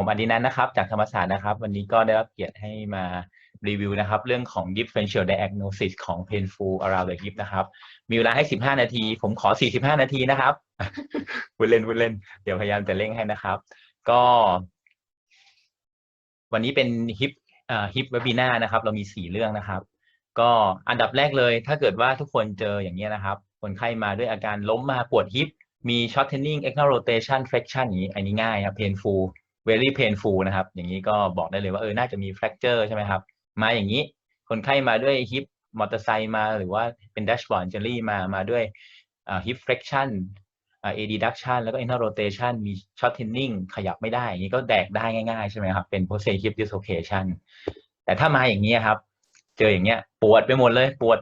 ผมอดินันนะครับ จากธรรมศาสตร์นะครับ วันนี้ก็ได้รับเกียรติให้มารีวิวนะครับ เรื่องของ differential diagnosis ของ painful around the hip นะครับ มีเวลาให้ 15 นาที ผมขอ 45 นาทีนะครับพูดเล่นพูดเล่น เดี๋ยวพยายามจะเร่งให้นะครับ ก็ วันนี้เป็น hip อ่า hip webinar นะครับ เรามี 4 เรื่องนะครับ ก็อันดับแรกเลย ถ้าเกิดว่าทุกคนเจออย่างนี้นะครับ คนไข้มาด้วยอาการล้มมาปวดฮิปมี shortening external rotation flexion อย่างนี้ อันนี้ง่ายครับ painful very painful นะครับ อย่างนี้ก็บอกได้เลยว่าเออน่าจะมี fracture ใช่ไหมครับ มาอย่างนี้คนไข้มาด้วยฮิปมอเตอร์ไซค์มาหรือว่าเป็น dashboard injury มามาด้วยอ่า hip flexion อ่า adduction แล้วก็ internal rotation มี shortening ขยับไม่ได้ อย่างนี้ก็แดกได้ง่ายๆ ใช่ไหมครับ เป็น posterior hip dislocation แต่ถ้ามาอย่างนี้ครับ เจออย่างเงี้ยปวดไปหมดเลยปวด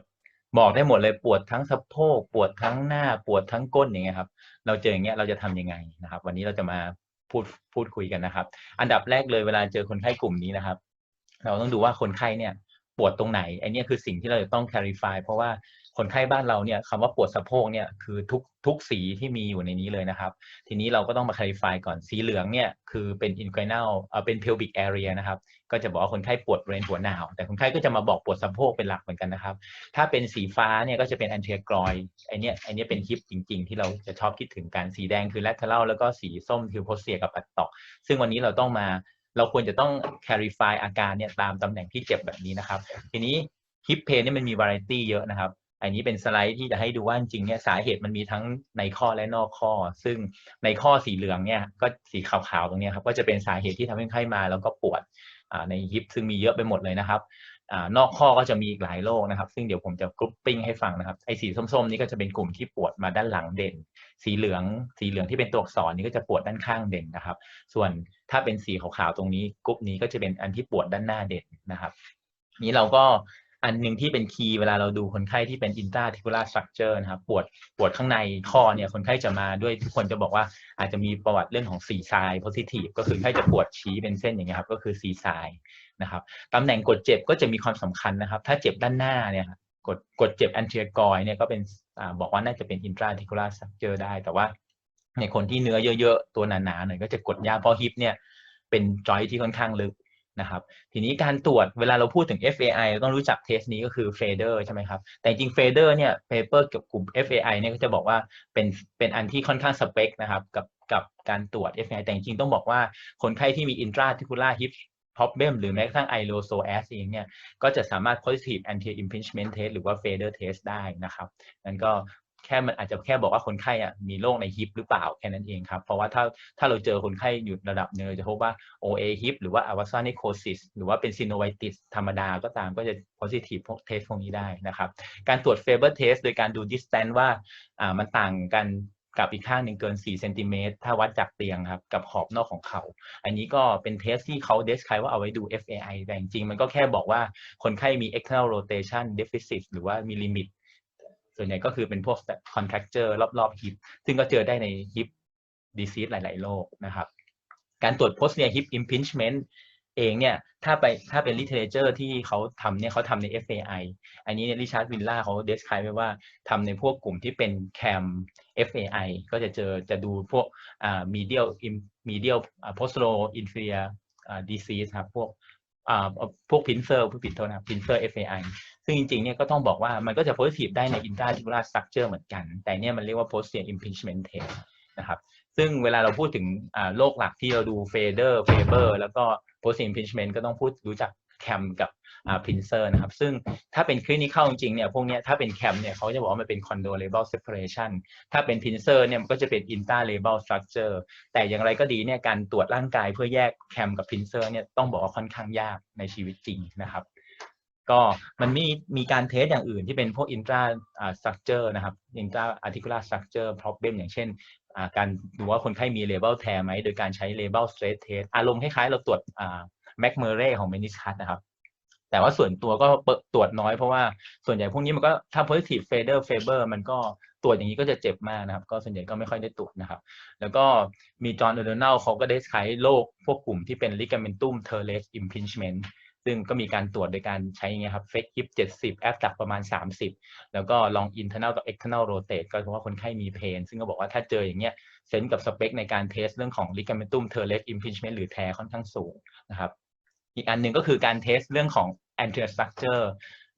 บอกได้หมดเลยปวดทั้งสะโพกปวดทั้งหน้าปวดทั้งก้นอย่างเงี้ยครับ เราเจออย่างเงี้ยเราจะทำยังไงนะครับ วันนี้เราจะมา พูดพูดคุยกันนะครับ อันดับแรกเลยเวลาเจอคนไข้กลุ่มนี้นะครับ เราต้องดูว่าคนไข้เนี่ยปวดตรงไหนไอเนี้ยคือสิ่งที่เราจะต้อง clarify เพราะว่า คนไข้บ้านเราเนี่ยคำว่าปวดสะโพกเนี่ยคือทุกทุกสีที่มีอยู่ในนี้เลยนะครับ ทีนี้เราก็ต้องมา clarify ก่อนสีเหลืองเนี่ยคือเป็น inguinal เอ่อเป็น pelvic area นะครับก็จะบอกว่าคนไข้ปวดบริเวณหัวหนาว แต่คนไข้ก็จะมาบอกปวดสะโพกเป็นหลักเหมือนกันนะครับ ถ้าเป็นสีฟ้าเนี่ยก็จะเป็น anterior groin ไอเนี้ยไอเนี้ยเป็นฮิปจริง ๆ ที่เราจะชอบคิดถึงกันสีแดงคือ lateral แล้วก็สีส้มคือ posterior กับ buttock ซึ่งวันนี้เราต้องมาเราควรจะต้อง clarify อาการเนี่ยตามตำแหน่งที่เจ็บแบบนี้นะครับ ทีนี้ hip pain เนี่มันมี variety เยอะนะครับ อันนี้เป็นสไลด์ที่จะให้ดูว่าจริงเนี่ยสาเหตุมันมีทั้งในข้อและนอกข้อ ซึ่งในข้อสีเหลืองเนี่ยก็สีขาวๆตรงนี้ครับก็จะเป็นสาเหตุที่ทำให้ไข้มาแล้วก็ปวดในฮิปซึ่งมีเยอะไปหมดเลยนะครับอนอกข้อก็จะมีอีกหลายโรคนะครับ ซึ่งเดี๋ยวผมจะกรุ๊ปปิ้งให้ฟังนะครับไอ้สีส้มๆ นี่ก็จะเป็นกลุ่มที่ปวดมาด้านหลังเด่น สีเหลือง สีเหลืองที่เป็นตัวอักษรนี่ก็จะปวดด้านข้างเด่นนะครับ ส่วนถ้าเป็นสีขาวๆตรงนี้กรุ๊ปนี้ก็จะเป็นอันที่ปวดด้านหน้าเด่นนะครับนี้เราก็ อันหนึ่งที่เป็นคีย์เวลาเราดูคนไข้ที่เป็น intraticular structure นะครับปวดปวดข้างในข้อเนี่ยคนไข้จะมาด้วยทุกคนจะบอกว่าอาจจะมีประวัติเรื่องของสีทราย positive ก็คือไข้จะปวดชี้เป็นเส้นอย่างเงี้ยครับก็คือสีทรายนะครับตำแหน่งกดเจ็บก็จะมีความสำคัญนะครับ ถ้าเจ็บด้านหน้าเนี่ยครับกดกดเจ็บ anterior groin เนี่ยก็เป็นอ่าบอกว่าน่าจะเป็น intraticular structure ได้ แต่ว่าในคนที่เนื้อเยอะๆ ตัวหนาๆหน่อยก็จะกดยากเพราะฮิปเนี่ยเป็นจอยที่ค่อนข้างลึก นะครับทีนี้การตรวจเวลาเราพูดถึง FAI เราต้องรู้จักเทสนี้ก็คือ Fader ใช่ไหมครับ แต่จริง Fader เนี่ย paper เกี่ยวกับกลุ่ม FAI เนี่ยก็จะบอกว่าเป็นเป็นอันที่ค่อนข้างสเปคนะครับกับกับการตรวจ FAI แต่จริงต้องบอกว่าคนไข้ที่มี intraticular hip problem หรือแม้กระทั่ง i l o s o a s เองเนี่ยก็จะสามารถ positive anterior impingement test หรือว่า Fader test ได้นะครับนั่นก็ แค่มันอาจจะแค่บอกว่าคนไข้อะมีโรคในฮิปหรือเปล่าแค่นั้นเองครับ เพราะว่าถ้าถ้าเราเจอคนไข้อยู่ระดับเนื้อจะพบว่า OA hip หรือว่า avasa necrosis หรือว่าเป็น synovitis ธรรมดาก็ตามก็จะ positive พวกเทสพวกนี้ได้นะครับ การตรวจ Faber test โดยการดู distance ว่าอ่ามันต่างกันกับอีกข้างหนึ่งเกิน 4 เซนติเมตร ถ้าวัดจากเตียงครับ กับขอบนอกของเขา อันนี้ก็เป็นเทสที่เขา describe ว่าเอาไว้ดู FAI แต่จริงๆ มันก็แค่บอกว่าคนไข้มี external rotation deficit หรือว่ามี limit ส่วนใหญ่ก็คือเป็นพวก contracture รอบๆ hip ซึ่งก็เจอได้ใน hip disease หลาย ๆ โรคนะครับ การตรวจ posterior hip impingement เองเนี่ยถ้าไปถ้าเป็น literature ที่เขาทำเนี่ยเขาทำใน FAI อันนี้เนี่ยริชาร์ดวิลล่าเขา describe ไว้ว่าทำในพวกกลุ่มที่เป็น CAM FAI ก็จะเจอจะดูพวกอ่า medial medial postero inferior อ่า disease ครับพวก พวกพินเซอร์ผู้ผิดโทษนะพินเซอร์ FAI ซึ่งจริงๆเนี่ยก็ต้องบอกว่ามันก็จะ positive ได้ใน intra-articular structure เหมือนกัน แต่เนี่ยมันเรียกว่า posterior impingement test นะครับซึ่งเวลาเราพูดถึงโรคหลักที่เราดู fader faber แล้วก็ posterior impingement ก็ต้องพูดรู้จักแคมกับ pincer นะครับ ซึ่งถ้าเป็น clinical จริงเนี่ยพวกเนี้ยถ้าเป็น cam เนี่ยเขาจะบอกว่ามันเป็น condolabral separation ถ้าเป็น pincer เนี่ยมันก็จะเป็น interlabral structure แต่อย่างไรก็ดีเนี่ยการตรวจร่างกายเพื่อแยก cam กับ pincer เนี่ยต้องบอกว่าค่อนข้างยากในชีวิตจริงนะครับ ก็มันมีมีการเทสอย่างอื่นที่เป็นพวก intra structure นะครับ intra articular structure problem อย่างเช่นการดูว่าคนไข้มี label tear ไหมโดยการใช้ label stress test อารมณ์คล้ายๆ เราตรวจ McMurray ของ meniscus นะครับ แต่ว่าส่วนตัวก็ตรวจน้อยเพราะว่าส่วนใหญ่พวกนี้มันก็ถ้า positive fader faber มันก็ตรวจอย่างนี้ก็จะเจ็บมากนะครับ ก็ส่วนใหญ่ก็ไม่ค่อยได้ตรวจนะครับ แล้วก็มีจอห์นเอเดอร์เนลเขาก็ได้ใช้โรคพวกกลุ่มที่เป็น ligamentum teres impingement ซึ่งก็มีการตรวจโดยการใช้อย่างเงี้ยครับเฟกฮิป70แอฟตักประมาณ 30 แล้วก็ลอง internal กับ external rotate ก็คือว่าคนไข้มีเพนซึ่งก็บอกว่าถ้าเจออย่างเงี้ยเซนส์กับสเปคในการเทสเรื่องของ ligamentum teres impingement หรือ tear ค่อนข้างสูงนะครับ อีกอันหนึ่งก็คือการเทสเรื่องของ anterior structure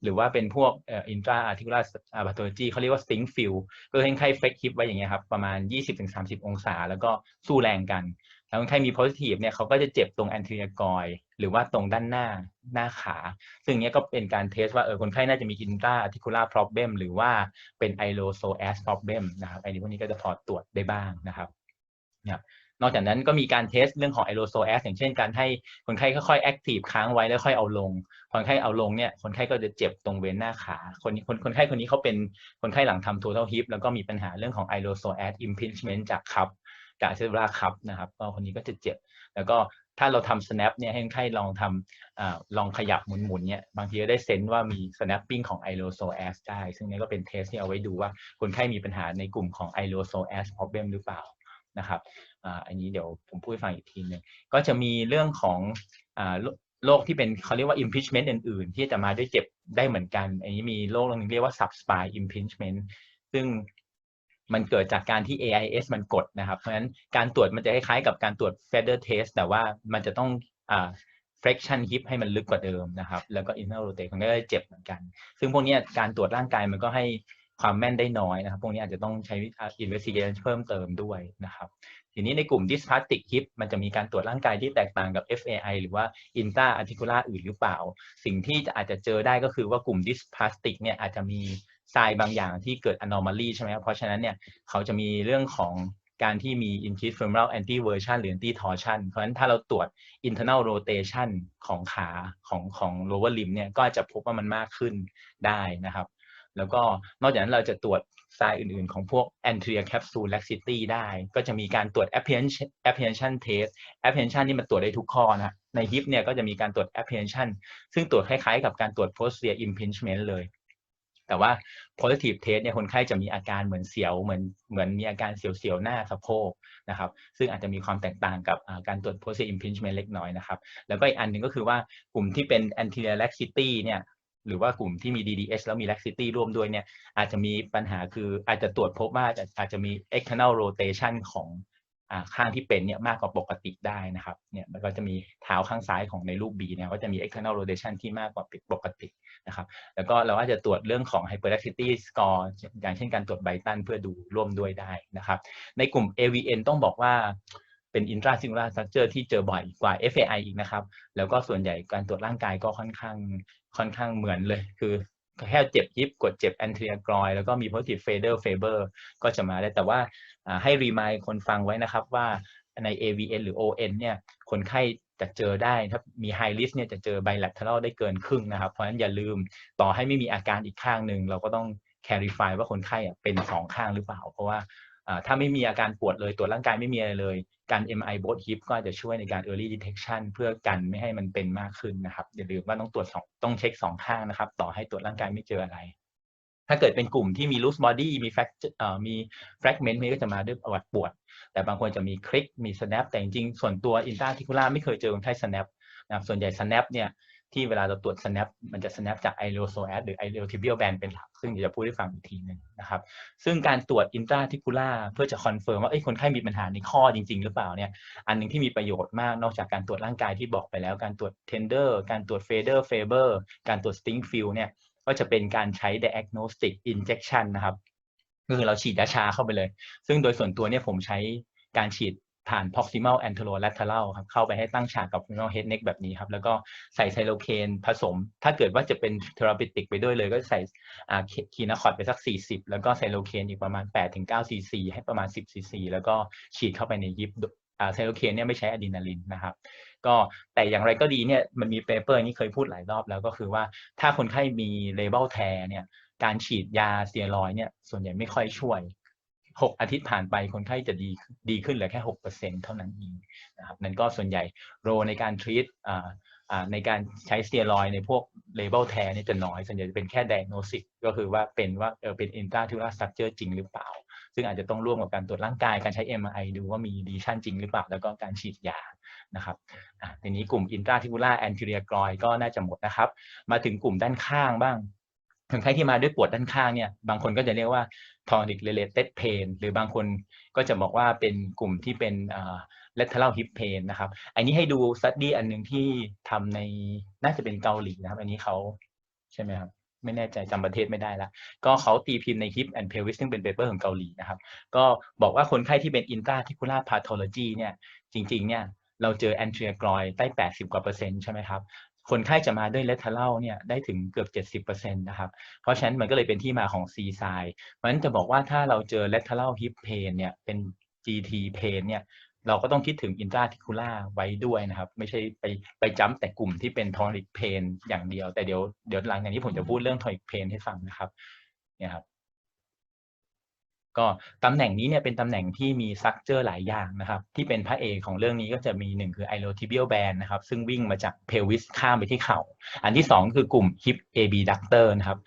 หรือว่าเป็นพวกเอ่อ intra articular pathology เขาเรียกว่า sting field ก็ให้คนไข้เฟกฮิปไว้อย่างเงี้ยครับประมาณ 20-30 องศา แล้วก็สู้แรงกันแล้วคนไข้มี positive เนี่ยเขาก็จะเจ็บตรง anterior groin หรือว่าตรงด้านหน้าหน้าขา ซึ่งเนี้ยก็เป็นการเทสว่าเออคนไข้น่าจะมี intra articular problem หรือว่าเป็น ilo-psoas problem นะครับไอ้นี้พวกนี้ก็จะพอตรวจได้บ้างนะครับเนี่ย นอกจากนั้นก็มีการเทสเรื่องของ ilo-psoas อย่างเช่นการให้คนไข้ค่อยๆ active ค้างไว้แล้วค่อยเอาลง คนไข้เอาลงเนี่ยคนไข้ก็จะเจ็บตรงเว้นหน้าขาคนคนคนไข้คนนี้เขาเป็นคนไข้หลังทำ total hip แล้วก็มีปัญหาเรื่องของ ilo-psoas impingement จากคัพจากเซลลูลาคัพนะครับก็คนนี้ก็จะเจ็บ แล้วก็ถ้าเราทำ snap เนี่ยให้คนไข้ลองทำอาลองขยับหมุนๆเนี่ยบางทีก็ได้เซนส์ว่ามี snapping ของ ilo-psoas ได้ ซึ่งนี้ก็เป็นเทสที่เอาไว้ดูว่าคนไข้มีปัญหาในกลุ่มของ i l o s o a s problem หรือเปล่านะครับ อันนี้เดี๋ยวผมพูดให้ฟังอีกทีหนึ่งก็จะมีเรื่องของอ่าโรคที่เป็นเขาเรียกว่า impingement อื่น ๆ ที่จะมาด้วยเจ็บได้เหมือนกัน อันนี้มีโรคหนึ่งเรียกว่า subspine impingement ซึ่งมันเกิดจากการที่ AIS มันกดนะครับ เพราะฉะนั้นการตรวจมันจะคล้ายๆกับการตรวจ feather test แต่ว่ามันจะต้องอ่า flexion hip ให้มันลึกกว่าเดิมนะครับ แล้วก็ internal rotate มันก็จะเจ็บเหมือนกัน ซึ่งพวกนี้การตรวจร่างกายมันก็ให้ ความแม่นได้น้อยนะครับ พวกนี้อาจจะต้องใช้ investigation เพิ่มเติมด้วยนะครับ ทีนี้ในกลุ่ม dysplastic hip มันจะมีการตรวจร่างกายที่แตกต่างกับ FAI หรือว่า intra articular อื่นหรือเปล่า สิ่งที่อาจจะเจอได้ก็คือว่ากลุ่ม dysplastic เนี่ยอาจจะมีทรายบางอย่างที่เกิด anomaly ใช่ไหมครับ เพราะฉะนั้นเนี่ยเขาจะมีเรื่องของการที่มี increased femoral antiversion หรือ anti torsion เพราะฉะนั้นถ้าเราตรวจ internal rotation ของขาของของ lower limb เนี่ยก็จะพบว่ามันมากขึ้นได้นะครับ แล้วก็นอกจากนั้นเราจะตรวจทรายอื่นๆ ของพวก anterior capsule laxity ได้ ก็จะมีการตรวจ apprehension apprehension test apprehension นี่มันตรวจได้ทุกข้อนะใน hip เนี่ยก็จะมีการตรวจ apprehension ซึ่งตรวจคล้ายๆ กับการตรวจ posterior impingement เลย แต่ว่า positive test เนี่ยคนไข้จะมีอาการเหมือนเสียวเหมือนเหมือนมีอาการเสียวๆหน้าสะโพกนะครับซึ่งอาจจะมีความแตกต่างกับการตรวจ posterior impingement เล็กน้อยนะครับ แล้วก็อีกอันหนึ่งก็คือว่ากลุ่มที่เป็น anterior laxity เนี่ย หรือว่ากลุ่มที่มี DDS แล้วมี laxity ร่วมด้วยเนี่ยอาจจะมีปัญหาคืออาจจะตรวจพบว่าอาจจะมี external rotation ของอข้างที่เป็นเนี่ยมากกว่าปกติได้นะครับเนี่ยมันก็จะมีเท้าข้างซ้ายของในรูป B เนี่ยก็จะมี external rotation ที่มากกว่าปกตินะครับ แล้วก็เราอาจจะตรวจเรื่องของ hyperlaxity score อย่างเช่นการตรวจไบตันเพื่อดูร่วมด้วยได้นะครับ ในกลุ่ม AVN ต้องบอกว่าเป็น intracellular structure ที่เจอบ่อยกว่า FAI อีกนะครับ แล้วก็ส่วนใหญ่การตรวจร่างกายก็ค่อนข้าง ค่อนข้างเหมือนเลย คือแค่เจ็บยิบกดเจ็บ anterior groin แล้วก็มี positive fader faber ก็จะมาได้แต่ว่าให้รีมายคนฟังไว้นะครับว่าใน AVN หรือ ON เนี่ยคนไข้จะเจอได้ถ้ามี high risk เนี่ยจะเจอ bilateral ได้เกินครึ่งนะครับ เพราะฉะนั้นอย่าลืมต่อให้ไม่มีอาการอีกข้างหนึ่งเราก็ต้อง clarify ว่าคนไข้อะเป็นสองข้างหรือเปล่า เพราะว่า ถ้าไม่มีอาการปวดเลยตรวจร่างกายไม่มีอะไรเลย การ MI both hip ก็จจะช่วยในการ early detection เพื่อกันไม่ให้มันเป็นมากขึ้นนะครับอย่าลืมว่าต้องตรวจสองต้องเช็คสองข้างนะครับ ต่อให้ตรวจร่างกายไม่เจออะไร ถ้าเกิดเป็นกลุ่มที่มี loose body มี fracture เมี fragment มันก็จะมาด้วยประวัติปวด แต่บางคนจะมีคลิกมี snap แต่จริงๆส่วนตัว intra-articular ไม่เคยเจอคนไข้ snap นะครับส่วนใหญ่ snap เนี่ย ที่เวลาเราตรวจ snap มันจะ snap จาก iliopsoas หรือ iliotibial band เป็นหลัก ซึ่งเดี๋ยวจะพูดให้ฟังอีกทีหนึงนะครับ ซึ่งการตรวจ intraticular เพื่อจะคอนเฟิร์มว่าเอ้ยคนไข้มีปัญหาในข้อจริง ๆ หรือเปล่าเนี่ย อันหนึงที่มีประโยชน์มากนอกจากการตรวจร่างกายที่บอกไปแล้ว การตรวจ tender การตรวจ fader faber การตรวจ sting field เนี่ย ก็จะเป็นการใช้ diagnostic injection นะครับก็คือเราฉีดยาชาเข้าไปเลย ซึ่งโดยส่วนตัวเนี่ยผมใช้การฉีด ผ่าน proximal anterolateral ครับเข้าไปให้ตั้งฉากกับ femoral head neck แบบนี้ครับ แล้วก็ใส่ไซโลเคนผสม ถ้าเกิดว่าจะเป็น therapeutic ไปด้วยเลยก็ใส่คีนาคอดไปสัก 40 แล้วก็ไซโลเคนอีกประมาณ8-9 cc ให้ประมาณ 10 cc แล้วก็ฉีดเข้าไปในยิบไซโลเคนเนี่ยไม่ใช้อะดรีนาลินนะครับ ก็แต่อย่างไรก็ดีเนี่ยมันมีเปเปอร์นี้เคยพูดหลายรอบแล้วก็คือว่าถ้าคนไข้มีเลเบลแทเนี่ยการฉีดยาสเตียรอยเนี่ยส่วนใหญ่ไม่ค่อยช่วย 6 อาทิตย์ผ่านไปคนไข้จะดีดีขึ้นเหลือแค่6%เเท่านั้นเองนะครับนั่นก็ส่วนใหญ่โรในการทรีตอ่าอ่าในการใช้สเตียรอยในพวกเลเบลแทเนี่ยจะน้อย ส่วนใหญ่จะเป็นแค่ diagnosis ก็คือว่าเป็นว่าเออเป็น intraarticular structure จริงหรือเปล่า ซึ่งอาจจะต้องร่วมกับการตรวจร่างกายการใช้ MRI ดูว่ามีดีชันจริงหรือเปล่า แล้วก็การฉีดยานะครับอะทีนี้กลุ่ม intraarticular anterior groin ก็น่าจะหมดนะครับ มาถึงกลุ่มด้านข้างบ้าง คนไข้ที่มาด้วยปวดด้านข้างเนี่ยบางคนก็จะเรียกว่า tonic related pain หรือบางคนก็จะบอกว่าเป็นกลุ่มที่เป็น lateral hip pain นะครับอันนี้ให้ดู study อันหนึ่งที่ทำในน่าจะเป็นเกาหลีนะครับอันนี้เขาใช่ไหมครับไม่แน่ใจจำประเทศไม่ได้ละก็เขาตีพิมพ์ใน hip and pelvis ซึ่งเป็นเปเปอร์ของเกาหลีนะครับ ก็บอกว่าคนไข้ที่เป็น intra-articular pathology เนี่ยจริงๆเนี่ย เราเจอ anterior groin ได้80 กว่าเปอร์เซ็นต์ใช่ไหมครับ คนไข้จะมาด้วย lateral เนี่ยได้ถึงเกือบ 70%นะครับ เพราะฉะนั้นมันก็เลยเป็นที่มาของ C side เพราะฉะนั้นจะบอกว่าถ้าเราเจอ lateral hip pain เนี่ยเป็น GT pain เนี่ยเราก็ต้องคิดถึง intra-articular ไว้ด้วยนะครับ ไม่ใช่ไปไปจ้ำแต่กลุ่มที่เป็น tonic pain อย่างเดียว แต่เดี๋ยวเดี๋ยวหลังจากนี้ผมจะพูดเรื่อง tonic pain ให้ฟังนะครับเนี่ยครับ ก็ตำแหน่งนี้เนี่ยเป็นตำแหน่งที่มีซักเจอร์หลายอย่างนะครับ ที่เป็นพระเอกของเรื่องนี้ก็จะมีหนึ่งคือ iliotibial band นะครับ ซึ่งวิ่งมาจากเพลวิสข้ามไปที่เข่าอันที่สองคือกลุ่ม hip abductor นะครับ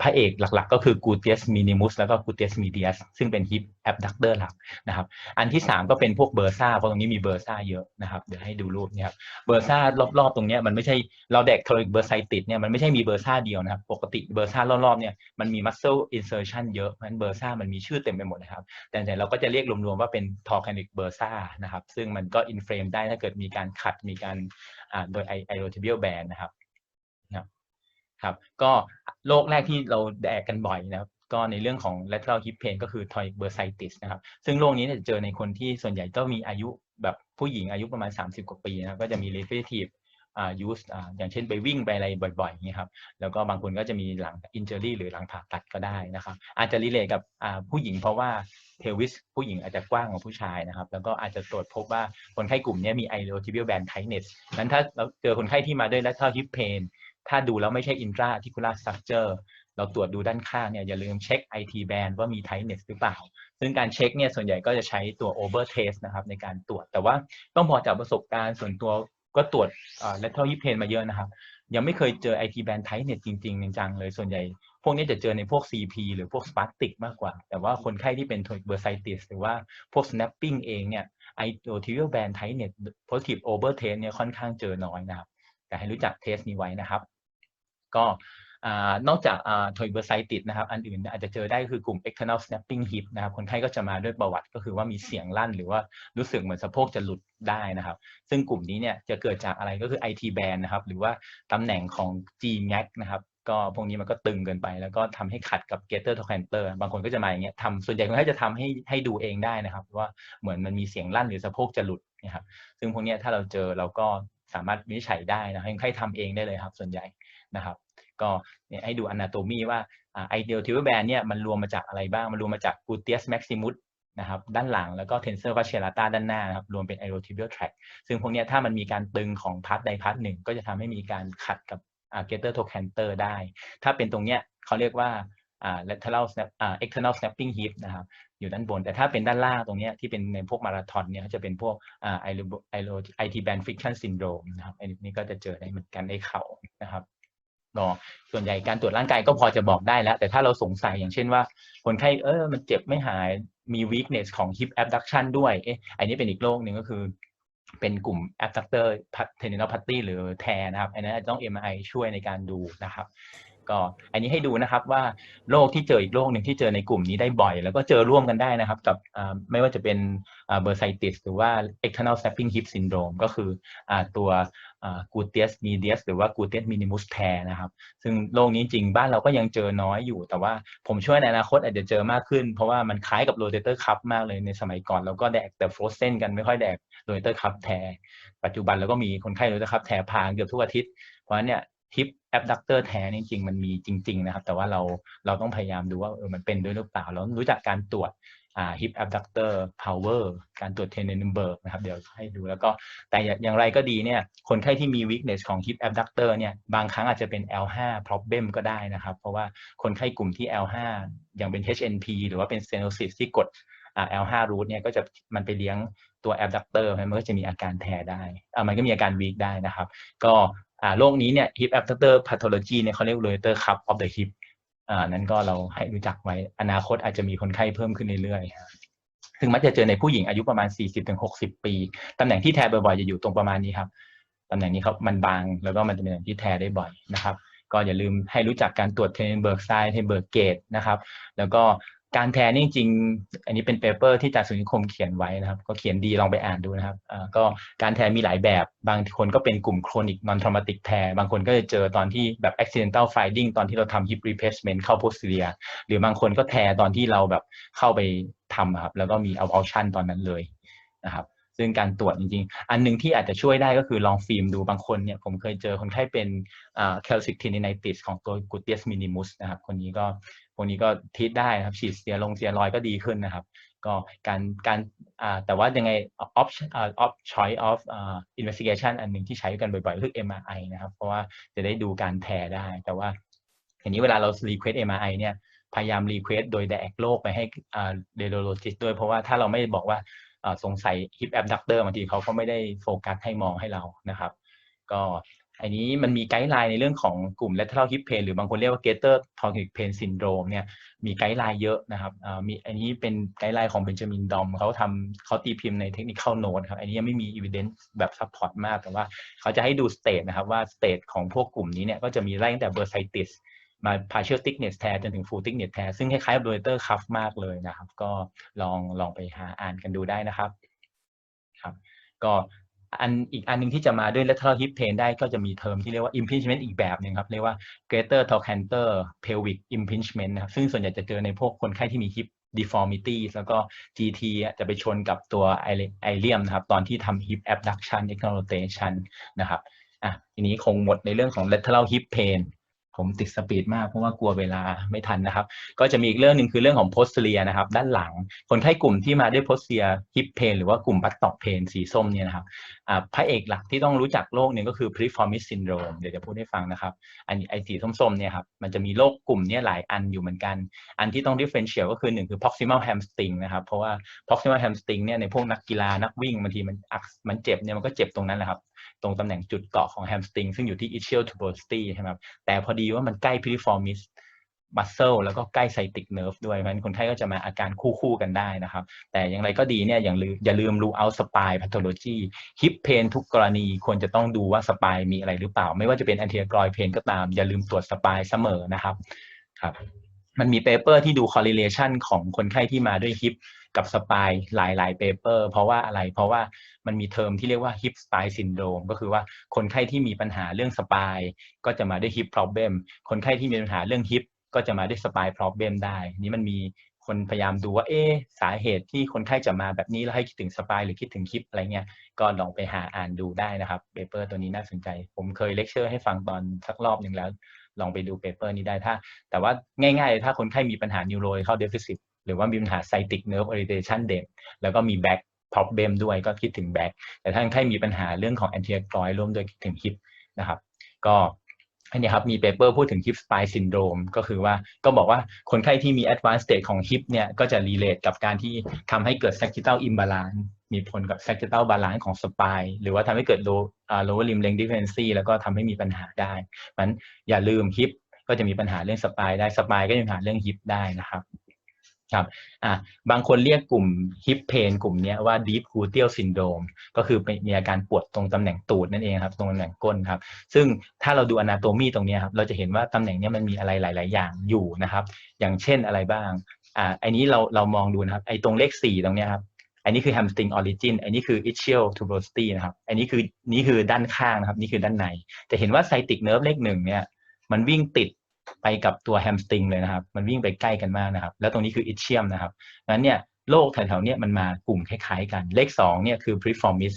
พระเอกหลักๆ ก็คือ gluteus minimus แล้วก็ gluteus medius ซึ่งเป็น hip abductor หลักนะครับ อันที่สามก็เป็นพวกเบอร์ซ่าเพราะตรงนี้มีเบอร์ซ่าเยอะนะครับ เดี๋ยวให้ดูรูปนี่ยครับเบอร์ซ่ารอบๆ ตรงนี้มันไม่ใช่เราแดกโทร i กเบอร์ไซติดเนี่ยมันไม่ใช่มีเบอร์ซ่าเดียวนะครับ ปกติเบอร์ซ่ารอบๆเนี่ยมันมี muscle insertion เยอะเพราะฉะนั้นเบอร์ซ่ามันมีชื่อเต็มไปหมดนะครับ แต่แต่เราก็จะเรียกรวมๆว่าเป็น t o r c a n i c bursa นะครับซึ่งมันก็ in frame ได้ถ้าเกิดมีการขัดมีการโดย iotibial band นนะครับ ครับ ก็โรคแรกที่เราแดกกันบ่อยนะครับก็ในเรื่องของ lateral hip pain ก็คือ tonic bursitis นะครับ ซึ่งโรคนี้จะเจอในคนที่ส่วนใหญ่ต้องมีอายุแบบผู้หญิงอายุประมาณ 30 กว่าปีนะก็จะมี repetitive อ่า use อ่าอย่างเช่นไปวิ่งไปอะไรบ่อยๆอย่างนี้ครับแล้วก็บางคนก็จะมีหลัง injury หรือหลังผ่าตัดก็ได้นะครับ อาจจะรีเลทกับอ่าผู้หญิงเพราะว่า pelvis ผู้หญิงอาจจะกว้างกว่าผู้ชายนะครับ แล้วก็อาจจะตรวจพบว่าคนไข้กลุ่มนี้มี iliotibial band tightness นั้นถ้าเราเจอคนไข้ที่มาด้วย lateral hip pain ถ้าดูแล้วไม่ใช่ intra articular structure เราตรวจดูด้านข้างเนี่ยอย่าลืมเช็ค IT band ว่ามี tightness หรือเปล่า ซึ่งการเช็คเนี่ยส่วนใหญ่ก็จะใช้ตัว over test นะครับในการตรวจ แต่ว่าต้องบอกจากประสบการณ์ส่วนตัวก็ตรวจอ่า lateral hip pain มาเยอะนะครับ ยังไม่เคยเจอ IT band tightness จริงๆจังๆเลยส่วนใหญ่ พวกนี้จะเจอในพวก CP หรือพวก spastic มากกว่า แต่ว่าคนไข้ที่เป็น bursitis หรือว่าพวก snapping เองเนี่ย iotibial band tightness positive over test เนี่ยค่อนข้างเจอน้อยนะครับ แต่ให้รู้จักเทสนี้ไว้นะครับ ก็นอกจากอ่า tonic bursitis นะครับ อันอื่นอาจจะเจอได้คือกลุ่ม external snapping hip นะครับ คนไข้ก็จะมาด้วยประวัติก็คือว่ามีเสียงลั่น หรือว่ารู้สึกเหมือนสะโพกจะหลุดได้นะครับ ซึ่งกลุ่มนี้เนี่ยจะเกิดจากอะไรก็คือ IT band นะครับ หรือว่าตำแหน่งของ G max นะครับ ก็พวกนี้มันก็ตึงเกินไป แล้วก็ทำให้ขัดกับ gator t o c a n t e r บางคนก็จะมาอย่างเงี้ยทำส่วนใหญ่คนไข้จะทำให้ให้ดูเองได้นะครับ ว่าเหมือนมันมีเสียงลั่นหรือสะโพกจะหลุดนะครับ ซึ่งพวกนี้ถ้าเราเจอเราก็สามารถวินิจฉัยได้นะให้คนไข้ทำเองได้เลยครับ ส่วนใหญ่ นะครับ ก็ให้ดู anatomy ว่าไอ่า ideal tibial band เนี่ยมันรวมมาจากอะไรบ้าง มันรวมมาจาก gluteus maximus นะครับด้านหลังแล้วก็ tensor fasciolata ด้านหน้านะครับรวมเป็น iliotibial tract ซึ่งพวกนี้ถ้ามันมีการตึงของพาร์ทใดพาร์ทหนึ่ง ก็จะทำให้มีการขัดกับอ่า gator trochanter ได้ ถ้าเป็นตรงเนี้ยเขาเรียกว่าอ่า lateral snap อ่า external snapping hip นะครับอยู่ด้านบน แต่ถ้าเป็นด้านล่างตรงเนี้ยที่เป็นในพวกมาราธอนเนี่ยจะเป็นพวกอ่า ilo ilo IT band friction syndrome นะครับอันนี้ก็จะเจอได้เหมือนกันในเข่านะครับ ก็ส่วนใหญ่การตรวจร่างกายก็พอจะบอกได้แล้ว แต่ถ้าเราสงสัยอย่างเช่นว่า คนไข้เออมันเจ็บไม่หายมี weakness ของ hip abduction ด้วยเอ๊ะอันนี้เป็นอีกโรคหนึ่งก็คือ เป็นกลุ่ม abductor tendinopathy หรือ tear นะครับ อันนั้นต้อง MRI ช่วยในการดูนะครับ ก็อันนี้ให้ดูนะครับว่าโรคที่เจออีกโรคหนึ่งที่เจอในกลุ่มนี้ได้บ่อย แล้วก็เจอร่วมกันได้นะครับกับไม่ว่าจะเป็นอ่า bursitis หรือว่า external snapping hip syndrome ก็คืออตัวอ่า gluteus medius หรือว่า gluteus minimus tear นะครับ ซึ่งโรคนี้จริงบ้านเราก็ยังเจอน้อยอยู่ แต่ว่าผมเชื่อว่าในอนาคตอาจจะเจอมากขึ้น เพราะว่ามันคล้ายกับ rotator cuff มากเลยในสมัยก่อนเราก็แดกแต่ frozen กันไม่ค่อยแดก rotator cuff tear ปัจจุบันเราก็มีคนไข้ rotator cuff tear พางเกือบทุกอาทิตย์ เพราะฉะนั้นเนี่ย hip abductor แท้จริงๆมันมีจริง ๆ นะครับ แต่ว่าเราเราต้องพยายามดูว่าเออมันเป็นด้วยหรือเปล่าเรารู้จักการตรวจอ่า hip abductor power การตรวจ Tenenberg นะครับเดี๋ยวให้ดูแล้วก็แต่อย่างไรก็ดีเนี่ยคนไข้ที่มี weakness ของ hip abductor เนี่ยบางครั้งอาจจะเป็น L5 problem ก็ได้นะครับ เพราะว่าคนไข้กลุ่มที่ L5 อย่างเป็น HNP หรือว่าเป็น stenosis ที่กดอ่า L5 root เนี่ยก็จะมันไปเลี้ยงตัว abductor มันก็จะมีอาการแทได้อ่ามันก็มีอาการ weak ได้นะครับ ก็ โรคนี้เนี่ย hip abductor pathology เนี่ยเขาเรียก rotator cuff of the hip อ่านั้นก็เราให้รู้จักไว้อนาคตอาจจะมีคนไข้เพิ่มขึ้นเรื่อยๆซึ่งมักจะเจอในผู้หญิงอายุประมาณ 40-60 ปี ตำแหน่งที่แทบ่อยๆ จะอยู่ตรงประมาณนี้ครับตำแหน่งนี้ครับมันบางแล้วก็มันจะเป็นตำแหน่งที่แทได้บ่อยนะครับ ก็อย่าลืมให้รู้จักการตรวจเทนเบิร์กไซน์เทนเบิร์กเกตนะครับ แล้วก็ การแทนนี่จริงๆ อันนี้เป็นเปเปอร์ที่จากสุนิคมเขียนไว้นะครับ ก็เขียนดีลองไปอ่านดูนะครับอ่าก็การแทนมีหลายแบบ บางคนก็เป็นกลุ่มโครนิกนอนทรมาติกแทนบางคนก็จะเจอตอนที่แบบ accidental finding ตอนที่เราทำ hip replacement เข้า posterior หรือบางคนก็แทนตอนที่เราแบบเข้าไปทำอะครับ แล้วก็มีเอา option ตอนนั้นเลยนะครับ ซึ่งการตรวจจริงๆ อันหนึ่งที่อาจจะช่วยได้ก็คือลองฟิล์มดูบางคนเนี่ยผมเคยเจอคนไข้เป็นอ่า calcic tendinitis ของตัว gluteus minimus นะครับคนนี้ก็พวกนี้ก็ทิศได้นะครับฉีดเสียลงเสียรอยก็ดีขึ้นนะครับ ก็การการอ่าแต่ว่ายังไง option อ่า op choice of อ่า investigation อันหนึ่งที่ใช้กันบ่อยๆคือ MRI นะครับ เพราะว่าจะได้ดูการแทได้แต่ว่าทีนี้เวลาเรา request MRI เนี่ยพยายาม request โดยแดกโลกไปให้อ่า radiologist ด้วย เพราะว่าถ้าเราไม่บอกว่า สงสัย hip abductor บางทีเขาก็ไม่ได้โฟกัสให้มองให้เรานะครับ ก็อันนี้มันมีไกด์ไลน์ในเรื่องของกลุ่ม lateral hip pain หรือบางคนเรียกว่า greater thoracic pain syndrome เนี่ยมีไกด์ไลน์เยอะนะครับอ่ามีอันนี้เป็นไกด์ไลน์ของเบนจามินดอมเขาทำเขาตีพิมพ์ใน technical note ครับอันนี้ยังไม่มี evidence แบบ support มากแต่ว่าเขาจะให้ดู state นะครับว่า state ของพวกกลุ่มนี้เนี่ยก็จะมีไล่ตั้งแต่ bursitis มา partial thickness tear จนถึง full thickness tear ซึ่งคล้ายๆ rotator cuff มากเลยนะครับ ก็ลองลองไปหาอ่านกันดูได้นะครับครับ ก็อันอีกอันหนึงที่จะมาด้วย lateral hip pain ได้ก็จะมีเทอมที่เรียกว่า impingement อีกแบบหนึ่งครับเรียกว่า greater trochanter pelvic impingement นะครับซึ่งส่วนใหญ่จะเจอในพวกคนไข้ที่มี hip deformity แล้วก็ GT จะไปชนกับตัวไอเลียมนะครับ ตอนที่ทำ hip abduction external o t a t i o n นะครับอะทีนี้คงหมดในเรื่องของ lateral hip pain ผมติดสปีดมากเพราะว่ากลัวเวลาไม่ทันนะครับ ก็จะมีอีกเรื่องหนึ่งคือเรื่องของ posterior นะครับ ด้านหลังคนไข้กลุ่มที่มาด้วย posterior hip pain หรือว่ากลุ่ม buttock pain สีส้มเนี่ยนะครับพระเอกหลักที่ต้องรู้จักโรคหนึ่งก็คือ piriformis syndrome เดี๋ยวจะพูดให้ฟังนะครับ อันนี้ไอสีส้มๆเนี่ยครับมันจะมีโรคกลุ่มเนี้หลายอันอยู่เหมือนกัน อันที่ต้อง differential ก็คือหนึ่งคือ proximal hamstring นะครับ เพราะว่า proximal hamstring เนี่ยในพวกนักกีฬานักวิ่งบางทีมันอักมันเจ็บเนี่ยมันก็เจ็บตรงนั้นแหละครับ ตรงตำแหน่งจุดเกาะของ hamstring ซึ่งอยู่ที่ ischial tuberosity ใช่ไหมครับแต่พอดีว่ามันใกล้ piriformis muscle แล้วก็ใกล้ sciatic nerve ด้วยเพราะฉะนั้นคนไข้ก็จะมาอาการคู่ๆกันได้นะครับ แต่อย่างไรก็ดีเนี่ยอย่าลืมอย่าลืม rule out spine pathology hip pain ทุกกรณีควรจะต้องดูว่าสปายมีอะไรหรือเปล่า ไม่ว่าจะเป็น anterior groin pain ก็ตาม อย่าลืมตรวจสปายเสมอนะครับครับ มันมีเปเปอร์ที่ดู correlation ของคนไข้ที่มาด้วย hip กับสปายหลายๆเปเปอร์เพราะว่าอะไรเพราะว่ามันมีเทอมที่เรียกว่า hip spine syndrome ก็คือว่าคนไข้ที่มีปัญหาเรื่องสปายก็จะมาด้วย hip problem คนไข้ที่มีปัญหาเรื่อง hip ก็จะมาด้วย spine problem ได้ นี่มันมีคนพยายามดูว่าเอ๊สาเหตุที่คนไข้จะมาแบบนี้แล้วให้คิดถึงสปายหรือคิดถึงคลิปอะไรเงี้ยก็ลองไปหาอ่านดูได้นะครับเปเปอร์ตัวนี้น่าสนใจ ผมเคยเลคเชอร์ให้ฟังตอนสักรอบหนึ่งแล้ว ลองไปดูเปเปอร์นี้ได้ถ้า แต่ว่าง่ายๆ ถ้าคนไข้มีปัญหา neurological deficit หรือว่ามีปัญหา sciatic nerve irritation เด่นแล้วก็มี back problem ด้วยก็คิดถึง back แต่ถ้าคนไข้มีปัญหาเรื่องของ anterior groin ร่วมด้วยคิดถึง hip นะครับ ก็อันนี้ครับมีเปเปอร์พูดถึง hip spine syndrome ก็คือว่าก็บอกว่าคนไข้ที่มี advanced state ของ hip เนี่ยก็จะ relate กับการที่ทำให้เกิด sagittal imbalance มีผลกับ sagittal balance ของ spine หรือว่าทำให้เกิด low uh, lower limb length deficiency แล้วก็ทำให้มีปัญหาได้มันอย่าลืม hip ก็จะมีปัญหาเรื่อง spine ได้ spine ก็จะมีปัญหาเรื่อง hip ได้นะครับครับอ่าบางคนเรียกกลุ่ม hip pain กลุ่มนี้ว่า deep gluteal syndrome ก็คือมีอาการปวดตรงตำแหน่งตูดนั่นเองครับ ตรงตำแหน่งก้นครับ ซึ่งถ้าเราดู anatomy ตรงนี้ครับ เราจะเห็นว่าตำแหน่งนี้มันมีอะไรหลาย ๆ อย่างอยู่นะครับ อย่างเช่นอะไรบ้างอ่าอันนี้เราเรามองดูนะครับ ไอ้ตรงเลขสี่ตรงนี้ครับ อันนี้คือ hamstring origin อันนี้คือ ischial tuberosity นะครับ อันนี้คือนี่คือด้านข้างนะครับ นี่คือด้านใน จะเห็นว่า sciatic nerve เลขหนึ่งเนี่ย มันวิ่งติดไปกับตัวแฮมสตริงเลยนะครับ มันวิ่งไปใกล้กันมากนะครับ แล้วตรงนี้คืออิเชียมนะครับ งั้นเนี่ยโรคแถวๆเนี้ยมันมากลุ่มคล้ายๆกัน เลขสองเนี่ยคือ piriformis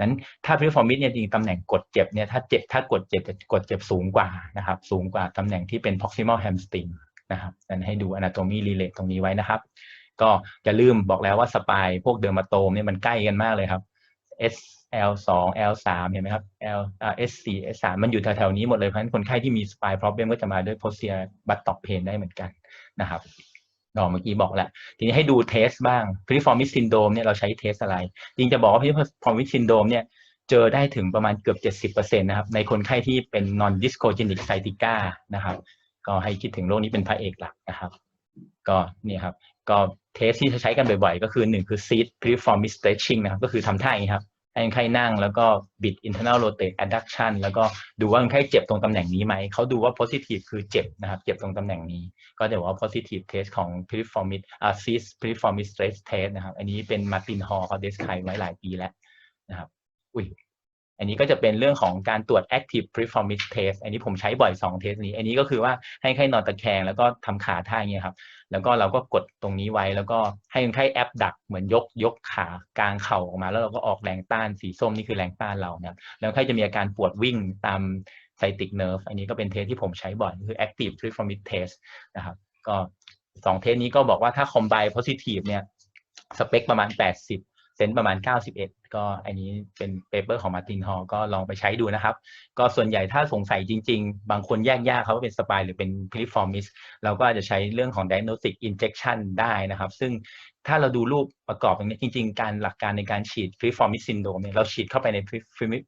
นั้นถ้า piriformis เนี่ยจริงตำแหน่งกดเจ็บเนี่ย ถ้าเจ็บถ้ากดเจ็บจะกดเจ็บสูงกว่านะครับ สูงกว่าตำแหน่งที่เป็น proximal hamstring นะครับ นั้นให้ดู anatomy relate ตรงนี้ไว้นะครับ ก็อย่าลืมบอกแล้วว่าสปายพวกเดอร์มาโตมเนี่ยมันใกล้กันมากเลยครับ S L 2 L 3เห็นไหมครับ L S 4 S 3มันอยู่แถวๆนี้หมดเลยเพราะฉะนั้นคนไข้ที่มี spine problem ก็จะมาด้วย posterior buttock pain ได้เหมือนกันนะครับดอกเมื่อกี้บอกแล้ว ทีนี้ให้ดูเทสบ้าง piriformis syndrome เนี่ยเราใช้เทสอะไร จริงจะบอกว่า piriformis syndrome เนี่ยเจอได้ถึงประมาณเกือบ 70%นะครับ ในคนไข้ที่เป็น non discogenic sciatica นะครับ ก็ให้คิดถึงโรคนี้เป็นพระเอกหลักนะครับ ก็นี่ครับ ก็เทสที่ใช้กันบ่อยๆ ก็คือหนึ่งคือ seat piriformis stretching นะครับ ก็คือทำท่าอย่างนี้ครับให้คนไข้นั่งแล้วก็บิด internal rotate adduction แล้วก็ดูว่าคนไข้เจ็บตรงตำแหน่งนี้ไหม เขาดูว่า positive คือเจ็บนะครับ เจ็บตรงตำแหน่งนี้ ก็จะบอกว่า positive test ของ piriformis อ่า seat piriformis stretch test นะครับ อันนี้เป็น Martin Hall เขา describe ไว้หลายปีแล้วนะครับ อุ้ย อันนี้ก็จะเป็นเรื่องของการตรวจ active piriformis test อันนี้ผมใช้บ่อย2เทสนี้ อันนี้ก็คือว่าให้คนไข้นอนตะแคงแล้วก็ทำขาท่าอย่างเงี้ยครับ แล้วก็เราก็กดตรงนี้ไว้แล้วก็ให้คนไข้แอปดักเหมือนยกยกขากลางเข่าออกมา แล้วเราก็ออกแรงต้านสีส้มนี่คือแรงต้านเรานะครับแล้วคนไข้จะมีอาการปวดวิ่งตามไซติกเนิร์ฟอันนี้ก็เป็นเทสที่ผมใช้บ่อยคือ active piriformis test นะครับ ก็สองเทสนี้ก็บอกว่าถ้า combine positive เนี่ยสเปคประมาณ 80 เซนประมาณ 91 ก็อันนี้เป็นเปเปอร์ของมาตินฮอลก็ลองไปใช้ดูนะครับ ก็ส่วนใหญ่ถ้าสงสัยจริง ๆ บางคนแยกยากเขาว่าเป็นสปายหรือเป็นพิลิฟอร์มิสเราก็อาจจะใช้เรื่องของ diagnostic injection ได้นะครับ ซึ่งถ้าเราดูรูปประกอบอย่างนี้จริง ๆ การหลักการในการฉีด piriformis syndrome เนี่ยเราฉีดเข้าไปใน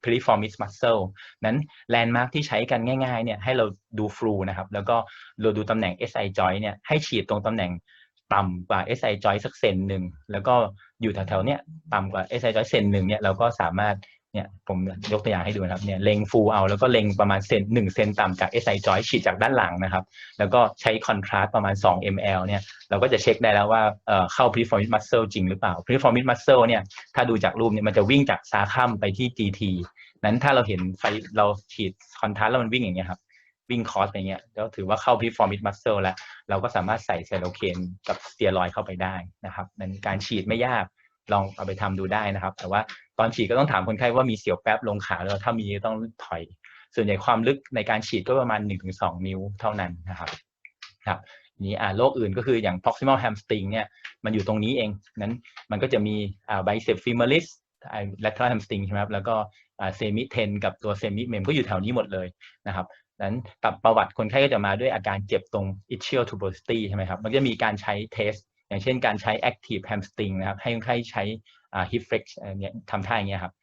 piriformis muscle นั้นแลนด์มาร์กที่ใช้กันง่ายๆเนี่ยให้เราดูฟลูนะครับแล้วก็เราดูตำแหน่ง SI joint เนี่ยให้ฉีดตรงตำแหน่ง ต่ำกว่า SI joint สักเซนหนึ่งแล้วก็อยู่แถวๆเนี้ยต่ำกว่า SI joint เซนหนึ่งเนี่ยเราก็สามารถเนี่ยผมยกตัวอย่างให้ดูนะครับเนี่ยเล็งฟูเอาแล้วก็เล็งประมาณเซนหนึ่งเซนต่ำจาก SI joint ฉีดจากด้านหลังนะครับ แล้วก็ใช้คอนทราสต์ประมาณ 2 ml เนี่ยเราก็จะเช็คได้แล้วว่าเอ่อเข้า piriformis muscle จริงหรือเปล่า piriformis muscle เนี่ยถ้าดูจากรูปเนี่ยมันจะวิ่งจากซาคัมไปที่ GT นั้นถ้าเราเห็นไฟเราฉีดคอนทราสต์แล้วมันวิ่งอย่างเงี้ยครับ วิ่งคอร์สอย่างเงี้ยก็ถือว่าเข้า piriformis muscle แล้ว เราก็สามารถใส่ไซโลเคนกับสเตียรอยเข้าไปได้นะครับนั้นการฉีดไม่ยากลองเอาไปทำดูได้นะครับ แต่ว่าตอนฉีดก็ต้องถามคนไข้ว่ามีเสียวแป๊บลงขาแล้วถ้ามีต้องถอย ส่วนใหญ่ความลึกในการฉีดก็ประมาณ 1-2 นิ้วเท่านั้นนะครับครับนี้อ่าโรคอื่นก็คืออย่าง proximal hamstring เนี่ยมันอยู่ตรงนี้เองนั้นมันก็จะมีอ่า bicep femoris lateral hamstring ใช่ไหมครับแล้วก็อ่า semi ten กับตัว semi mem ก็อยู่แถวนี้หมดเลยนะครับ นั้นตับประวัติคนไข้ก็จะมาด้วยอาการเจ็บตรง ischial tuberosity ใช่ไหมครับ มันจะมีการใช้เทส อย่างเช่นการใช้ active hamstring นะครับ ให้คนไข้ใช้อ่า hip flex เนี่ยทำท่าอย่างเงี้ยครับ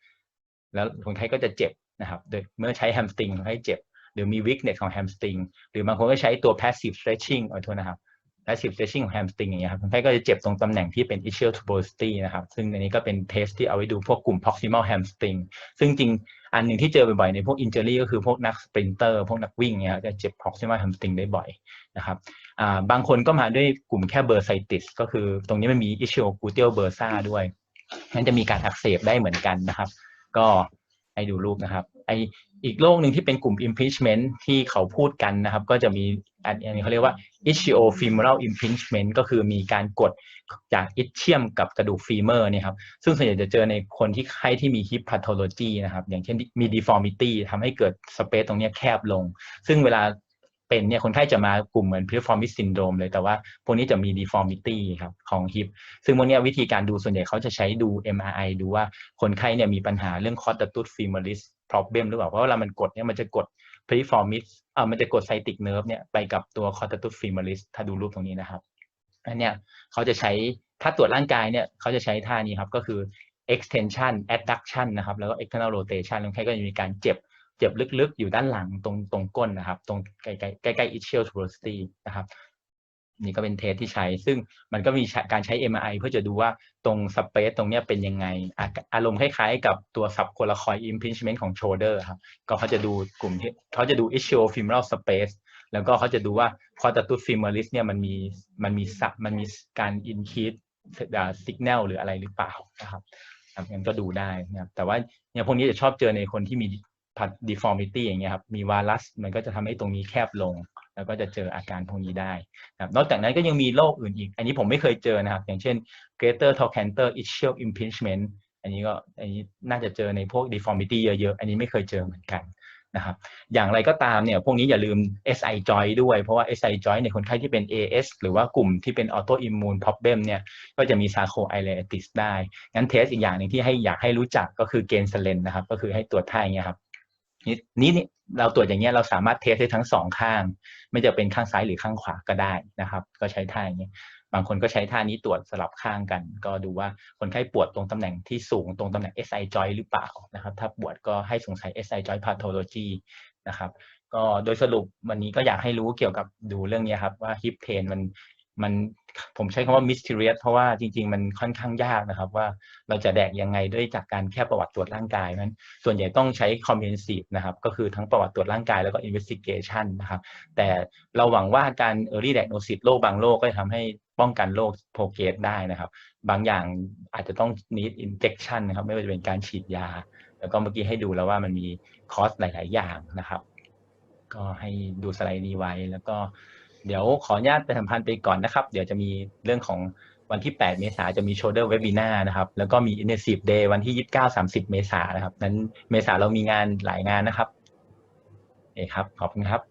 แล้วคนไข้ก็จะเจ็บนะครับโดยเมื่อใช้ hamstring คนไข้เจ็บ หรือมี weakness ของ hamstring หรือบางคนก็ใช้ตัว passive stretching ขอโทษนะครับ passive stretching ของ hamstring อย่างเงี้ยครับคนไข้ก็จะเจ็บตรงตำแหน่งที่เป็น ischial tuberosity นะครับ ซึ่งอันนี้ก็เป็นเทสที่เอาไว้ดูพวกกลุ่ม proximal hamstring ซึ่งจริงอันหนึ่งที่เจอบ่อยๆในพวก injury ก็คือพวกนักสปรินเตอร์พวกนักวิ่งเนี่ยจะเจ็บ proximal hamstring ได้บ่อยนะครับาบางคนก็มาด้วยกลุ่มแค่ bursitis ก็คือตรงนี้มันมี ischio-gluteal bursa ด้วยนั้นจะมีการอักเสบได้เหมือนกันนะครับ ก็ให้ดูรูปนะครับไอ อีกโรคหนึ่งที่เป็นกลุ่ม impingement ที่เขาพูดกันนะครับ ก็จะมีอันนี้เขาเรียกว่า ischio-femoral impingement ก็คือมีการกดจากอิเชียมกับกระดูกฟีเมอร์เนี่ยครับ ซึ่งส่วนใหญ่จะเจอในคนที่ไข้ที่มี hip pathology นะครับ อย่างเช่นมี deformity ทำให้เกิด space ตรงนี้แคบลง ซึ่งเวลาเป็นเนี่ยคนไข้จะมากลุ่มเหมือน piriformis syndrome เลยแต่ว่าพวกนี้จะมี deformity ครับของ hip ซึ่งพวกนี้วิธีการดูส่วนใหญ่เขาจะใช้ดู MRI ดูว่าคนไข้เนี่ยมีปัญหาเรื่อง caudatus femoris problem หรือเปล่า เพราะเวลามันกดเนี่ยมันจะกด piriformis อ่ามันจะกด sciatic nerve เนี่ยไปกับตัว caudatus femoris ถ้าดูรูปตรงนี้นะครับอันเนี้ยเขาจะใช้ถ้าตรวจร่างกายเนี่ยเขาจะใช้ท่านี้ครับ ก็คือ extension adduction นะครับ แล้วก็ external rotation คนไข้ก็จะมีการเจ็บเจ็บลึกๆ อยู่ด้านหลังตรงตรงก้นนะครับ ตรงใกล้ๆใกล้ๆ ischial tuberosity นะครับ นี่ก็เป็นเทสที่ใช้ ซึ่งมันก็มีการใช้ MRI เพื่อจะดูว่าตรงสเปซตรงเนี้ยเป็นยังไงอาอารมณ์คล้ายๆกับตัว subcoracoid impingement ของ shoulder ครับ ก็เขาจะดูกลุ่มที่เขาจะดู ischio-femoral space แล้วก็เขาจะดูว่า quadratus femoris เนี่ยมันมีมันมีสับมันมีการ increase signal หรืออะไรหรือเปล่านะครับงั้นก็ดูได้นะครับแต่ว่าเนี่ยพวกนี้จะชอบเจอในคนที่มี deformity อย่างเงี้ยครับ มีวารัสมันก็จะทำให้ตรงนี้แคบลง แล้วก็จะเจออาการพวกนี้ได้นะครับนอกจากนั้นก็ยังมีโรคอื่นอีก อันนี้ผมไม่เคยเจอนะครับ อย่างเช่น greater trochanter ischial impingement อันนี้ก็อันนี้น่าจะเจอในพวก deformity เยอะๆ อันนี้ไม่เคยเจอเหมือนกันนะครับ อย่างไรก็ตามเนี่ย พวกนี้อย่าลืม SI joint ด้วย เพราะว่า SI joint ในคนไข้ที่เป็น AS หรือว่ากลุ่มที่เป็น autoimmune problem เนี่ย ก็จะมี sarcoileitis ได้ งั้นเทสอีกอย่างหนึ่งที่ให้อยากให้รู้จักก็คือเกณฑ์เซเลนนะครับ ก็คือให้ตรวจท่าอย่างเงี้ยครับ นี้นี่เราตรวจอย่างเงี้ยเราสามารถเทสได้ทั้งสองข้าง ไม่จะเป็นข้างซ้ายหรือข้างขวาก็ได้นะครับ ก็ใช้ท่าอย่างเงี้ยบางคนก็ใช้ท่านี้ตรวจสลับข้างกัน ก็ดูว่าคนไข้ปวดตรงตำแหน่งที่สูงตรงตำแหน่ง SI joint หรือเปล่านะครับ ถ้าปวดก็ให้สงสัย SI joint pathology นะครับ ก็โดยสรุปวันนี้ก็อยากให้รู้เกี่ยวกับดูเรื่องนี้ครับว่าฮิปเพนมัน มันผมใช้คำว่า mysterious เพราะว่าจริง ๆ มันค่อนข้างยากนะครับ ว่าเราจะแดกยังไงด้วยจากการแค่ประวัติตรวจร่างกายนั้นส่วนใหญ่ต้องใช้ comprehensive นะครับ ก็คือทั้งประวัติตรวจร่างกายแล้วก็ investigation นะครับ แต่เราหวังว่าการ early diagnosis โรคบางโรคก็จะทำให้ป้องกันโรค progress ได้นะครับ บางอย่างอาจจะต้อง need injection นะครับ ไม่ว่าจะเป็นการฉีดยา แล้วก็เมื่อกี้ให้ดูแล้วว่ามันมีคอสหลาย ๆ อย่างนะครับ ก็ให้ดูสไลด์นี้ไว้แล้วก็ เดี๋ยวขออนุญาตไปสัมพันธ์ไปก่อนนะครับ เดี๋ยวจะมีเรื่องของวันที่ 8 เมษายนจะมี shoulder webinar นะครับ แล้วก็มี intensive day วันที่ 29-30 เมษายนนะครับ นั้นเมษาเรามีงานหลายงานนะครับเอครับ ขอบคุณครับ